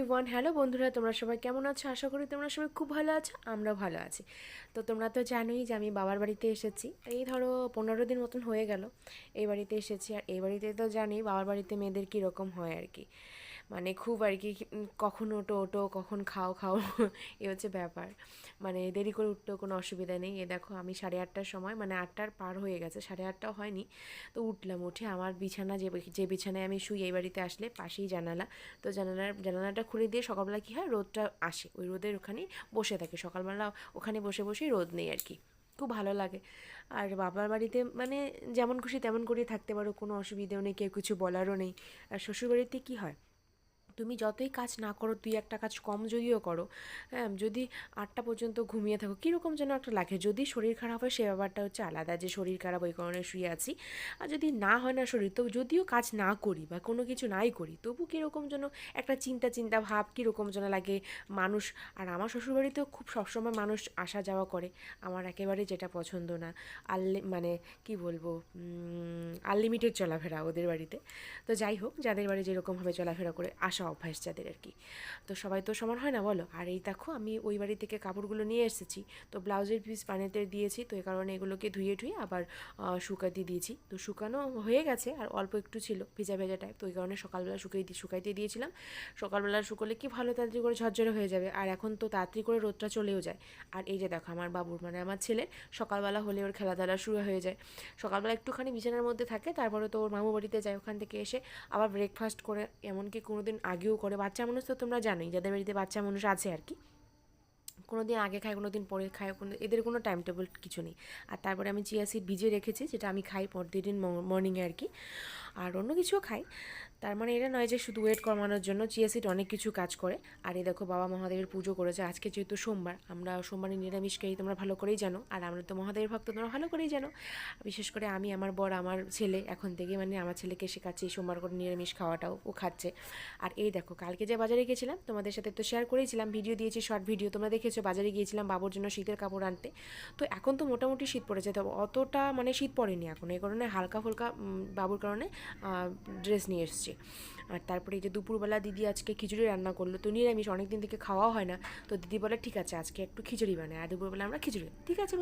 Everyone hello বন্ধুরা, তোমরা সবাই কেমন আছো? আশা করি তোমরা সবাই খুব ভালো আছো আমরা ভালো আছি। তো তোমরা তো জানোই যে আমি বাবার বাড়িতে এসেছি। এই ধরো পনেরো দিন মতন হয়ে গেল, এই বাড়িতে এসেছি। আর এই বাড়িতে তো জানি বাবার বাড়িতে মেয়েদের কীরকম হয় আর কি। মানে খুব আর কি কখন ওটো ওটো কখন খাও খাও, এ হচ্ছে ব্যাপার। মানে দেরি করে উঠতেও কোনো অসুবিধা নেই। এ দেখো, আমি সাড়ে আটটার সময় মানে আটটার পার হয়ে গেছে, সাড়ে আটটাও হয়নি। তো উঠলাম, উঠে আমার বিছানা যে যে বিছানায় আমি শুই, এই বাড়িতে আসলে পাশেই জানালা। তো জানালার জানালাটা খুলে দিয়ে সকালবেলা কী হয়, রোদটা আসে। ওই রোদের ওখানেই বসে থাকে। সকালবেলা ওখানে বসে বসেই রোদ নেই আর কি। খুব ভালো লাগে। আর বাবার বাড়িতে মানে যেমন খুশি তেমন করেই থাকতে পারো, কোনো অসুবিধেও নেই, কেউ কিছু বলারও নেই। আর শ্বশুরবাড়িতে কী হয়? তুমি যতই কাজ না করো তুই একটা কাজ কম যদিও করো হ্যাঁ যদি আটটা পর্যন্ত ঘুমিয়ে থাকো, কীরকম যেন একটা লাগে। যদি শরীর খারাপ হয়, সে ব্যাপারটা হচ্ছে আলাদা যে শরীর খারাপ ওই কারণে শুয়ে আছি। আর যদি না হয় না শরীর তো যদিও কাজ না করি বা কোনো কিছু নাই করি, তবু কীরকম যেন একটা চিন্তা চিন্তা ভাব, কীরকম যেন লাগে মানুষ। আর আমার শ্বশুরবাড়িতেও খুব সবসময় মানুষ আসা যাওয়া করে, আমার একেবারে যেটা পছন্দ না। আনলি মানে কি বলব আনলিমিটেড চলাফেরা ওদের বাড়িতে। তো যাই হোক, যাদের বাড়ি যেরকমভাবে চলাফেরা করে, আসা অভ্যাস যাদের আর কি। তো সবাই তো সমান হয় না বলো? আর এই দেখো, আমি ওই বাড়ি থেকে কাপড়গুলো নিয়ে এসেছি। তো ব্লাউজের পিস পানিতে দিয়েছি, তো এই কারণে এগুলোকে ধুয়ে ধুয়ে আবার শুকাতে দিয়েছি। তো শুকানো হয়ে গেছে, আর অল্প একটু ছিল ভেজা ভেজা টাইপ তো ওই কারণে সকালবেলা শুকিয়ে শুকাইতে দিয়েছিলাম। সকালবেলা শুকোলে কি ভালো তাড়াতাড়ি করে ঝরঝরে হয়ে যাবে, আর এখন তো তাড়াতাড়ি করে রোদটা চলেও যায়। আর এই যে দেখো, আমার বাবুর মানে আমার ছেলে সকালবেলা হলে ওর খেলাধুলা শুরু হয়ে যায়। সকালবেলা একটুখানি বিছানার মধ্যে থাকে, তারপরে তো ওর মামু বাড়িতে যায়, ওখান থেকে এসে আবার ব্রেকফাস্ট করে, এমনকি কোনো দিন আগেও করে, বাচ্চা মানুষ তো তোমরা জানোই, যাদের বাড়িতে বাচ্চা মানুষ আছে আর কি। কোনো দিন আগে খায় কোনো দিন পরে খায়, কোনো এদের কোনো টাইম টেবিল কিছু নেই। আর তারপরে আমি চিয়া সিড ভিজে রেখেছি, যেটা আমি খাই পরদিন মর্নিংয়ে আর কি। আর অন্য কিছুও খাই। তার মানে এটা নয় যে শুধু ওয়েট কমানোর জন্য চিয়া সিড অনেক কিছু কাজ করে। আর এই দেখো বাবা মহাদেবের পুজো করেছে। আজকে যেহেতু সোমবার, আমরা সোমবারে নিরামিষ খাই তোমরা ভালো করেই জানো। আর আমরা তো মহাদেবের ভক্ত, তোমরা ভালো করেই জানো। বিশেষ করে আমি, আমার বর, আমার ছেলে, এখন থেকে মানে আমার ছেলেকে শেখাচ্ছি সোমবার করে নিরামিষ খাওয়াটাও, ও খাচ্ছে। আর এই দেখো, কালকে যে বাজারে গেছিলাম তোমাদের সাথে তো শেয়ার করেছিলাম ভিডিও দিয়েছি শর্ট ভিডিও তোমরা দেখেছ, বাজারে গিয়েছিলাম বাবুর জন্য শীতের কাপড় আনতে। তো এখন তো মোটামুটি শীত পড়েছে তবে অতটা মানে শীত পড়েনি এখন। এই কারণে হালকা ফুলকা বাবুর কারণে ড্রেস নিয়ে এসেছি। আর তারপরে এই যে দুপুরবেলা দিদি আজকে খিচুড়ি রান্না করল, তো নিরামিষ অনেক দিন থেকে খাওয়াও হয় না। তো দিদি বলে, ঠিক আছে, আজকে একটু খিচুড়ি বানায় আর দুপুরবেলা আমরা খিচুড়ি ঠিক আছে